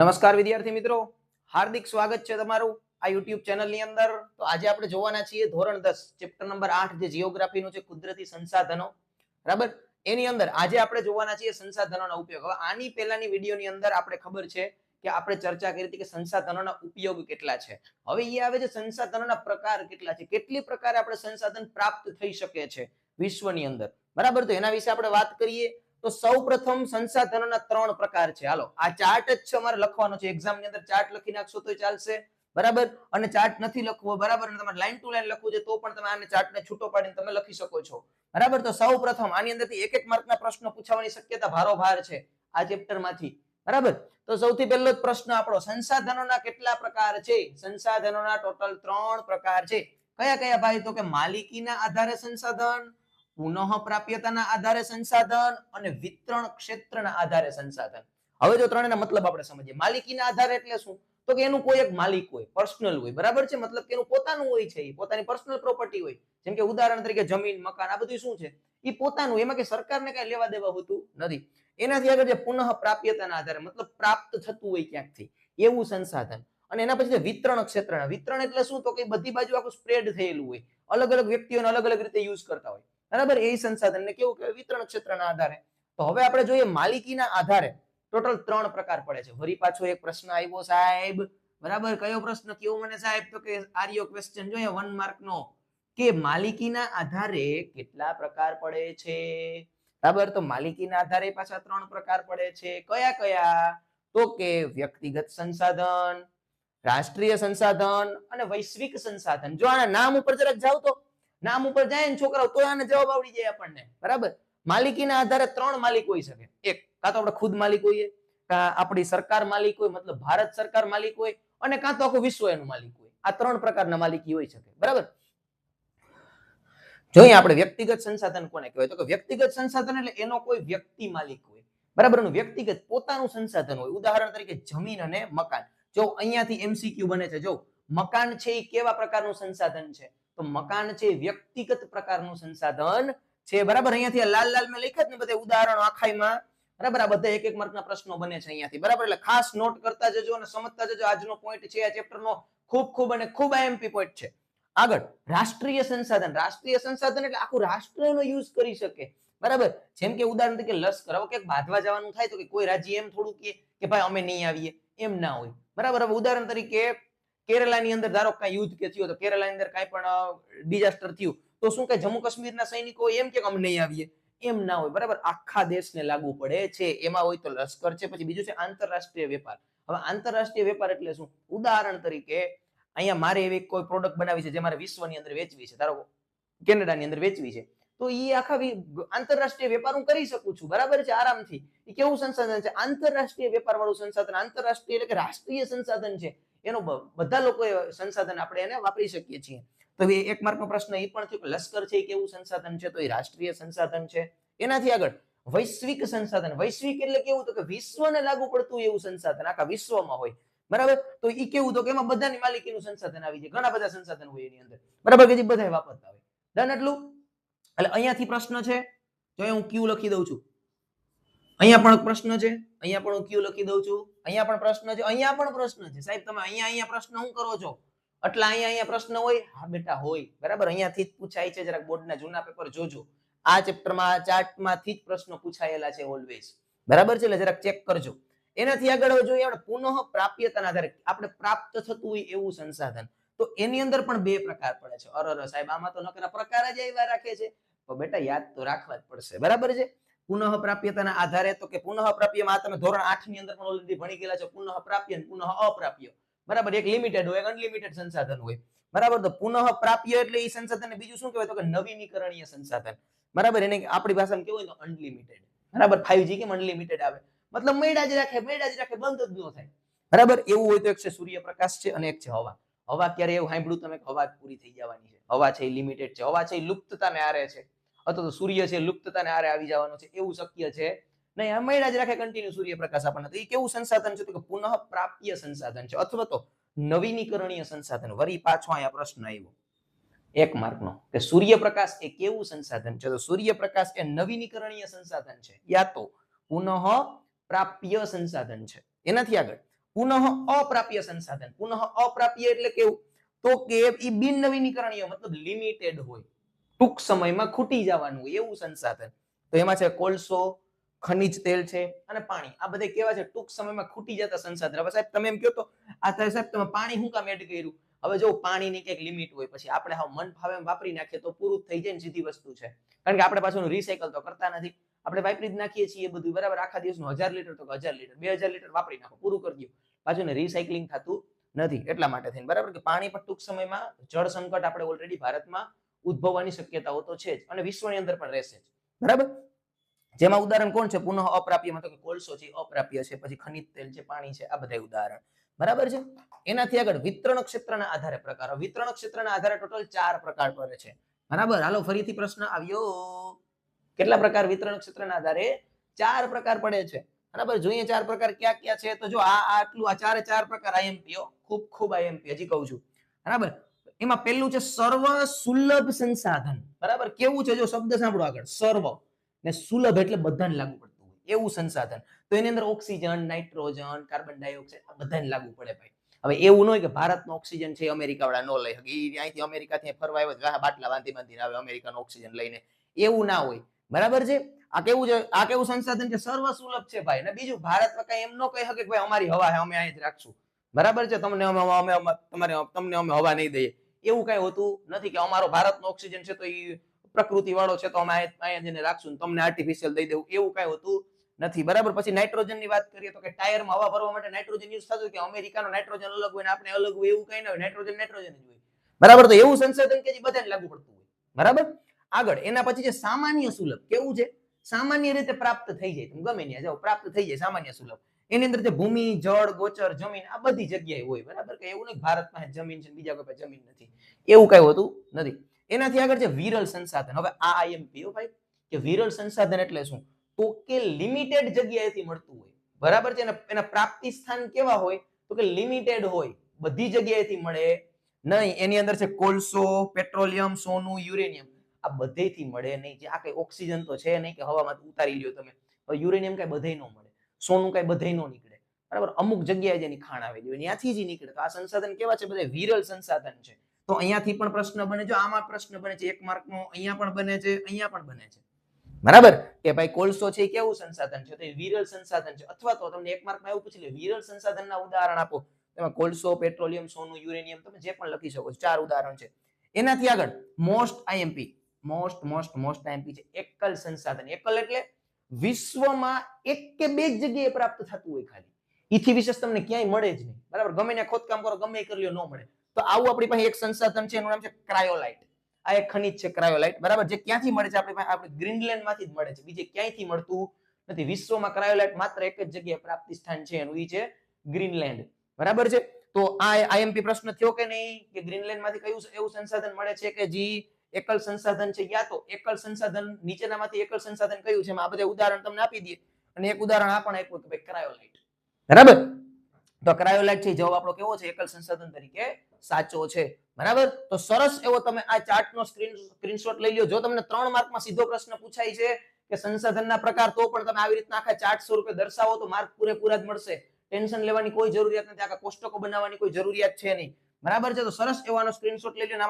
નમસ્કાર વિદ્યાર્થી મિત્રો. હાર્દિક સ્વાગત છે તમારું આ યુટ્યુબ ચેનલની અંદર. તો આજે આપણે જોવાના છીએ ધોરણ દસ, ચેપ્ટર નંબર આઠ, જે જીઓગ્રાફીનું છે, કુદરતી સંસાધનો. બરાબર? એની અંદર આજે આપણે જોવાના છીએ સંસાધનોના ઉપયોગ. હવે આની પહેલાની વિડીયોની અંદર આપણે ખબર છે કે આપણે ચર્ચા કરી હતી કે સંસાધનોના ઉપયોગ કેટલા છે. હવે એ આવે છે સંસાધનોના પ્રકાર કેટલા છે? કેટલી પ્રકારે આપણે સંસાધન પ્રાપ્ત થઈ શકે છે વિશ્વની અંદર? બરાબર? તો એના વિશે આપણે વાત કરીએ. તો સૌ પ્રથમ સંસાધનોના ત્રણ પ્રકાર છે. હાલો, આ ચાર્ટ જ છે અમારે લખવાનો છે. એક્ઝામની અંદર ચાર્ટ લખી નાખશો તો ચાલશે. બરાબર? અને ચાર્ટ નથી લખવો, બરાબર? લાઈન ટુ લાઈન લખવું છે તો પણ તમે આને ચાર્ટ ને છૂટો પાડીને તમે લખી શકો છો. બરાબર? તો સૌ પ્રથમ આની અંદરથી એક એક માર્કના પ્રશ્નો પૂછવાની શક્યતા ભારોભાર છે આ ચેપ્ટરમાંથી. બરાબર? તો સૌથી પહેલો પ્રશ્ન આપણો, સંસાધનોના કેટલા પ્રકાર છે? સંસાધનોના ટોટલ ત્રણ પ્રકાર છે. કયા કયા? ભાઈ, તો કે માલિકીના આધારે સંસાધન પુનઃ પ્રાપ્યતાના આધારે સંસાધન અને વિતરણ ક્ષેત્રના આધારે સંસાધન. હવે જો ત્રણેના મતલબ આપણે સમજીએ, માલિકીના આધારે એટલે શું? તો કે એનું કોઈ એક માલિક હોય પર્સનલ હોય, બરાબર છે? મતલબ કે એનું પોતાનું હોય છે એ પોતાની પર્સનલ પ્રોપર્ટી હોય. જેમ કે ઉદાહરણ તરીકે જમીન, મકાન, આ બધું શું છે? એ પોતાનું, એમાં કે સરકારને કઈ લેવા દેવા હોતું નથી. એનાથી આગળ જે પુનઃ પ્રાપ્યતાના આધારે, મતલબ પ્રાપ્ત થતું હોય ક્યાંકથી? એવું સંસાધન. અને એના પછી વિતરણ ક્ષેત્રના, વિતરણ એટલે શું? તો કે બધી બાજુ આખું સ્પ્રેડ થયેલું હોય. અલગ અલગ વ્યક્તિઓને અલગ અલગ રીતે યુઝ કરતા હોય. બરાબર? એ સંસાધનને કેવું વિતરણ ક્ષેત્રના આધારે. તો હવે આપણે જોઈએ માલિકીના આધારે ટોટલ ત્રણ પ્રકાર પડે છે. વરી પાછો એક પ્રશ્ન આવ્યો સાહેબ. બરાબર? કયો પ્રશ્ન કેવો મને સાહેબ? તો કે આર્યો ક્વેશ્ચન જોઈએ વન માર્ક નો. કે માલિકીના આધારે કેટલા પ્રકાર પડે છે? બરાબર? તો માલિકીના આધારે પાછા ત્રણ પ્રકાર પડે છે. કયા કયા? તો કે વ્યક્તિગત સંસાધન, રાષ્ટ્રીય સંસાધન અને વૈશ્વિક સંસાધન. જો આના નામ ઉપર જરાક જાવ તો નામ ઉપર જાય ને છોકરાઓ તો આને જવાબ આવડી જાય આપણને. બરાબર? માલિકીના આધારે ત્રણ માલિક હોઈ શકે. એક, કાં તો આપણે ખુદ માલિક હોઈએ, કાં આપણી સરકાર માલિક હોય, મતલબ ભારત સરકાર માલિક હોય, અને કાં તો આખું વિશ્વ એનું માલિક હોય. આ ત્રણ પ્રકારના માલિકી હોઈ શકે. બરાબર? જોઈએ આપણે વ્યક્તિગત સંસાધન કોને કહેવાય? તો કે વ્યક્તિગત સંસાધન એટલે એનો કોઈ વ્યક્તિ માલિક હોય. બરાબર? વ્યક્તિગત પોતાનું સંસાધન હોય. ઉદાહરણ તરીકે જમીન અને મકાન. જો અહીંયાથી એમસીક્યુ બને છે. જો મકાન છે એ કેવા પ્રકારનું સંસાધન છે? તો મકાન છે, વ્યક્તિગત પ્રકારનું સંસાધન છે, બરાબર? અહીંયાથી લાલ લાલ મેં લખ્યા ને બધા ઉદાહરણો આખાઈમાં બરાબર? આ બધા એક એક માર્કના પ્રશ્નો બને છે અહીંયાથી. બરાબર? એટલે ખાસ નોટ કરતા જજો અને સમજતા જજો આજનો પોઈન્ટ છે, આ ચેપ્ટરનો ખૂબ ખૂબ અને ખૂબ આઈએમપી પોઈન્ટ છે. આગળ, રાષ્ટ્રીય સંસાધન. રાષ્ટ્રીય સંસાધન એટલે આખું રાષ્ટ્રનો યુઝ કરી શકે. બરાબર? જેમ કે ઉદાહરણ તરીકે લશ્કર. હવે ક્યાંક બાંધવા જવાનું થાય તો કોઈ રાજ્ય એમ થોડું કે ભાઈ અમે નહીં આવીએ. એમ ના હોય. બરાબર? હવે ઉદાહરણ તરીકે કેરલાની અંદર ધારો કાંઈ યુદ્ધ કે થયું તો કેરલાની અંદર કાંઈ પણ ડિઝાસ્ટર થયું, તો શું કે જમ્મુ કાશ્મીરના સૈનિકો એમ કે અમે નહીં આવીએ? એમ ના હોય, બરાબર? આખા દેશને લાગુ પડે છે, એમાં હોય તો લશ્કર છે, પછી બીજું છે આંતરરાષ્ટ્રીય વેપાર. હવે આંતરરાષ્ટ્રીય વેપાર એટલે શું? ઉદાહરણ તરીકે, અહીંયા મારે એવી કોઈ પ્રોડક્ટ બનાવી છે જે મારે વિશ્વની અંદર વેચવી છે. ધારો કેનેડાની અંદર વેચવી છે. તો એ આખા આંતરરાષ્ટ્રીય વેપાર હું કરી શકું છું, બરાબર છે? આરામથી. એ કેવું સંસાધન છે? આંતરરાષ્ટ્રીય વેપાર વાળું સંસાધન, આંતરરાષ્ટ્રીય એટલે કે રાષ્ટ્રીય સંસાધન છે. એનો બધા લોકો સંસાધન આપણે એને વાપરી શકીએ છીએ. તો એ એક માર્કનો પ્રશ્ન એ પણ થયો કે લશ્કર છે એ કેવું સંસાધન છે? તો એ રાષ્ટ્રીય સંસાધન છે. એનાથી આગળ વૈશ્વિક સંસાધન. વૈશ્વિક એટલે કેવું? તો કે વિશ્વને લાગુ પડતું એવું સંસાધન. આખા વિશ્વમાં હોય. બરાબર? તો એ કેવું? તો કે એમાં બધાની માલિકીનું સંસાધન આવી જાય. ઘણા બધા સંસાધન હોય એની અંદર. બરાબર કે જે બધા વાપરતા હોય. ડન એટલું? એટલે અહીંયાથી પ્રશ્ન છે. તો હું ક્યુ લખી દઉં છું. અહીંયા પણ પ્રશ્ન છે, અહીંયા પણ હું ક્યુ લખી દઉં છું. અહીંયા પણ પ્રશ્ન છે, અહીંયા પણ પ્રશ્ન છે. સાહેબ, તમે અહીંયા અહીંયા પ્રશ્ન શું કરો છો? એટલે અહીંયા અહીંયા પ્રશ્ન હોય? હા બેટા, હોય. બરાબર? અહીંયાથી જ પૂછાય છે, જરાક બોર્ડના જૂના પેપર જોજો. આ ચેપ્ટરમાં ચાર્ટમાંથી જ પ્રશ્નો પૂછાયેલા છે ઓલવેઝ બરાબર છે? એટલે જરાક ચેક કરજો. એનાથી આગળ જોઈએ આપણે પુનઃ પ્રાપ્યતાના આધારે આપણે પ્રાપ્ત થતું હોય એવું સંસાધન. તો એની અંદર પણ બે પ્રકાર પડે છે. અરર સાહેબ, આમાં તો નકરા પ્રકાર જ આવ્યા રાખે છે. તો બેટા, યાદ તો રાખવા જ પડશે. બરાબર છે? પુનઃ પ્રાપ્યતાના આધારે તો કે પુનઃ પ્રાપ્યમાં તમે ધોરણ આઠની અંદર પણ ઓલરેડી ભણી ગયેલા છો. પુનઃ પ્રાપ્ય પુનઃ અપ્રાપ્ય બરાબર? એક લિમિટેડ હોય અનલિમિટેડ સંસાધન હોય. બરાબર? તો પુનઃ પ્રાપ્ય એટલે એ સંસાધન બીજું શું કહેવાય? તો કે નવીનીકરણીય સંસાધન. બરાબર? એને આપણી ભાષામાં કેવું હોય તો અનલિમિટેડ બરાબર? 5G કેમ અનલિમિટેડ આવે? મતલબ મેળા જ રાખે, મેળા જ રાખે, બંધ જ ન થાય. બરાબર? એવું હોય તો એક છે સૂર્યપ્રકાશ છે અને એક છે હવા. હવા ક્યારે? એવું સાંભળ્યું તમે હવા પૂરી થઈ જવાની છે. હવા છે એ લિમિટેડ છે. હવા છે એ લુપ્તતાને આરે છે. અથવા તો સૂર્ય છે, લુપ્તતાને આરે આવી જવાનો છે, એવું શક્ય છે. નહીં આ મેળા જ રાખે કન્ટિન્યુ સૂર્યપ્રકાશ આપણને. તો એ કેવું સંસાધન છે તો કે પુનઃ પ્રાપ્ય સંસાધન છે, અથવા તો નવીનીકરણીય સંસાધન. વરી પાછો અહીંયા પ્રશ્ન આવ્યો. એક માર્કનો, કે સૂર્યપ્રકાશ એ કેવું સંસાધન છે? તો સૂર્યપ્રકાશ એ નવીનીકરણીય સંસાધન છે, યા તો પુનઃ પ્રાપ્ય સંસાધન છે. એનાથી આગળ પુનઃ અપ્રાપ્ય સંસાધન. પુનઃ અપ્રાપ્ય એટલે કેવું? તો કે એ બિન નવીનીકરણીય, મતલબ લિમિટેડ હોય. ટૂંક સમયમાં ખૂટી જવાનું, એવું સંસાધન. તો એમાં છે કોલસો, ખનિજ તેલ છે અને પાણી. આ બધા કેવા છે? ટૂંક સમયમાં ખૂટી જતા સંસાધન. હવે સાહેબ, તમે એમ કહો તો, આ સાહેબ, તમે પાણી શું કામ એડ કર્યું? હવે જો પાણીની કંઈક લિમિટ હોય, પછી આપણે હા મન ફાવે એમ વાપરી નાખીએ તો પૂરું થઈ જાય ને સીધી વસ્તુ છે. કારણ કે આપણે પાછું રિસાયકલ તો કરતા નથી. આપણે વાપરી જ નાખીએ છીએ બધું. બરાબર, આખા દિવસનું હજાર લીટર તો હજાર લીટર. બે હજાર લીટર વાપરી નાખો, પૂરું કરી દો. પાછું રિસાયકલિંગ થતું નથી. એટલા માટે થઈને. બરાબર કે પાણી પણ ટૂંક સમયમાં જળ સંકટ આપણે ઓલરેડી ભારતમાં ઉદ્ભવવાની શક્યતાઓ તો છે જ અને વિશ્વની અંદર પણ રહેશે જ. બરાબર? જેમાં ઉદાહરણ કોણ છે? પુનઃ અપ્રાપ્યમાં તો કે કોલસો છે અપ્રાપ્ય છે, પછી ખનિજ તેલ છે પાણી છે, આ બધા ઉદાહરણ. બરાબર છે? એનાથી આગળ વિતરણ ક્ષેત્રના આધારે પ્રકારો. વિતરણ ક્ષેત્રના આધારે ટોટલ ચાર પ્રકાર પડે છે. બરાબર? હાલો, ફરીથી પ્રશ્ન આવ્યો. કેટલા પ્રકાર વિતરણ ક્ષેત્રના આધારે ચાર પ્રકાર પડે છે? બરાબર? જોઈએ ચાર પ્રકાર ક્યાં ક્યાં છે? તો જો આ આટલું, આ ચારે ચાર પ્રકાર આઈએમપીઓ ખૂબ ખૂબ આઈએમપી હજી કહું છું. બરાબર? એમાં પહેલું છે સર્વ સુલભ સંસાધન. બરાબર? કેવું છે? જો શબ્દ સાંભળો આગળ. સર્વ. ને સુલભ એટલે બધાને લાગુ પડતું હોય. એવું સંસાધન. તો એની અંદર ઓક્સિજન, નાઇટ્રોજન, કાર્બન ડાયોક્સાઇડ આ બધાને લાગુ પડે ભાઈ. હવે એવું ન હોય કે ભારતનો ઓક્સિજન છે અમેરિકા વાળા ન લઈ શકે. અહીંથી અમેરિકાથી ફરવા આવ્યો બાટલા બાંધી બાંધીને આવે, અમેરિકાનો ઓક્સિજન લઈને. એવું ના હોય. બરાબર છે? આ કેવું છે? આ કેવું સંસાધન છે? સર્વ સુલભ છે ભાઈ. ને બીજું, ભારતમાં કઈ એમ ન કહી શકે કે ભાઈ અમારી હવા છે અમે અહીં જ રાખશું. બરાબર છે? તમને અમે અમે- તમારે તમને અમે હવા નહીં દઈએ. એવું કઈ હોતું નથી કે અમારો ભારતનો ઓક્સિજન છે તો એ પ્રકૃતિ વાળો છે તો અમે અહીંયા જઈને રાખશું તમને આર્ટિફિશિયલ દઈ દેવું. એવું કઈ હોતું નથી. બરાબર? પછી નાઇટ્રોજનની વાત કરીએ તો કે ટાયરમાં હવા ભરવા માટે નાઇટ્રોજન યુઝ થતું કે અમેરિકાનો નાઇટ્રોજન અલગ હોય ને આપણે અલગ હોય એવું કઈ ના હોય. નાઇટ્રોજન નાઇટ્રોજન જ હોય. બરાબર? તો એવું સંશોધન કે જે બધાને લાગુ પડતું હોય. બરાબર? આગળ, એના પછી જે સામાન્ય સુલભ, કેવું છે? સામાન્ય રીતે પ્રાપ્ત થઈ જાય. તમે ગમે ત્યાં જાઓ, પ્રાપ્ત થઈ જાય સામાન્ય સુલભ. એની અંદર જે ભૂમિ, જળ, ગોચર, જમીન આ બધી જગ્યાએ હોય, બરાબર? કે એવું નહીં, ભારતમાં જમીન છે બીજા કોઈ જમીન નથી. એવું કઈ હોતું નથી. એનાથી આગળ છે વિરલ સંસાધન. હવે આ આઈએમપી ભાઈ, કે વિરલ સંસાધન એટલે શું? તો કે લિમિટેડ જગ્યાએથી મળતું હોય. બરાબર છે? એના એના પ્રાપ્તિ સ્થાન કેવા હોય? તો કે લિમિટેડ હોય. બધી જગ્યાએથી મળે. નહીં, એની અંદર છે કોલસો, પેટ્રોલિયમ, સોનું, યુરેનિયમ. આ બધેથી મળે નહીં. જે આ કઈ ઓક્સિજન તો છે નહીં કે હવામાં ઉતારી લ્યો તમે. યુરેનિયમ કઈ બધે ન મળે. સોનું કઈ બધે ન નીકળે. બરાબર? અમુક જગ્યાએ જેની ખાણ આવેલી હોય ત્યાંથી જ નીકળે. તો આ સંસાધન કેવા છે? બધા વિરલ સંસાધન છે. તો અહીંયાથી પણ પ્રશ્ન બને જો આમાં પ્રશ્ન બને છે, એક માર્કનો અહીંયા પણ બને છે, અહીંયા પણ બને છે. બરાબર? કે ભાઈ કોલસો છે કેવું સંસાધન છે? તો એ વિરલ સંસાધન છે. અથવા તો તમને એક માર્કમાં એવું પૂછી લે, વિરલ સંસાધનના ઉદાહરણ આપો. તેમાં કોલસો, પેટ્રોલિયમ, સોનું, યુરેનિયમ, તમે જે પણ લખી શકો છો, ચાર ઉદાહરણ છે. એનાથી આગળ, most IMP most most most IMP છે. એકલ સંસાધન. એકલ એટલે વિશ્વમાં એક કે બે જગ્યાએ પ્રાપ્ત થતું હોય ખાલી. ઈથી વિશેષ તમને ક્યાંય મળે જ નહીં. બરાબર? ગમે ત્યાં ખોદકામ કરો, ગમે કરી લ્યો, ન મળે. તો આવું આપણી પાસે એક સંસાધન છે, એનું નામ છે ક્રાયોલાઇટ. આ એક ખનિજ છે ક્રાયોલાઇટ. બરાબર? જે ક્યાંથી મળે છે? આપણી પાસે, આપણે ગ્રીનલેન્ડમાંથી જ મળે છે. બીજે ક્યાંયથી મળતું નથી. વિશ્વમાં ક્રાયોલાઇટ માત્ર એક જ જગ્યાએ પ્રાપ્તિ સ્થાન છે, એનું એ છે ગ્રીનલેન્ડ. બરાબર છે? તો આ આઈએમપી પ્રશ્ન થયો કે નહીં? કે ગ્રીનલેન્ડમાંથી કયું એવું સંસાધન મળે છે કે જી એકલ સંસાધન છે યા તો એકલ સંસાધન નીચેનામાંથી એકલ સંસાધન કયું છે? આ બધા ઉદાહરણ તમને આપી દઈએ. અને એક ઉદાહરણ આ આપ્યું કે ક્રાયોલાઇટ. બરાબર? તો ક્રાયોલાઇટ છે, જવાબ આપણો કેવો છે? એકલ સંસાધન તરીકે સાચો છે. બરાબર? તો સરસ એવો તમે આ ચાર્ટનો સ્ક્રીન, સ્ક્રીનશોટ લઈ લ્યો. જો તમને ત્રણ માર્કમાં સીધો પ્રશ્ન પૂછાય છે કે સંસાધનના પ્રકાર, તો પણ તમે આવી રીતના આખા ચાર્ટ સ્વરૂપે દર્શાવો તો માર્ક પૂરેપૂરા જ મળશે. ટેન્શન લેવાની કોઈ જરૂરિયાત નથી. આખા કોષ્ટકો બનાવવાની કોઈ જરૂરિયાત છે નહીં. બરાબર છે? તો સરસ એવાનો સ્ક્રીનશોટ લઈ લ્યો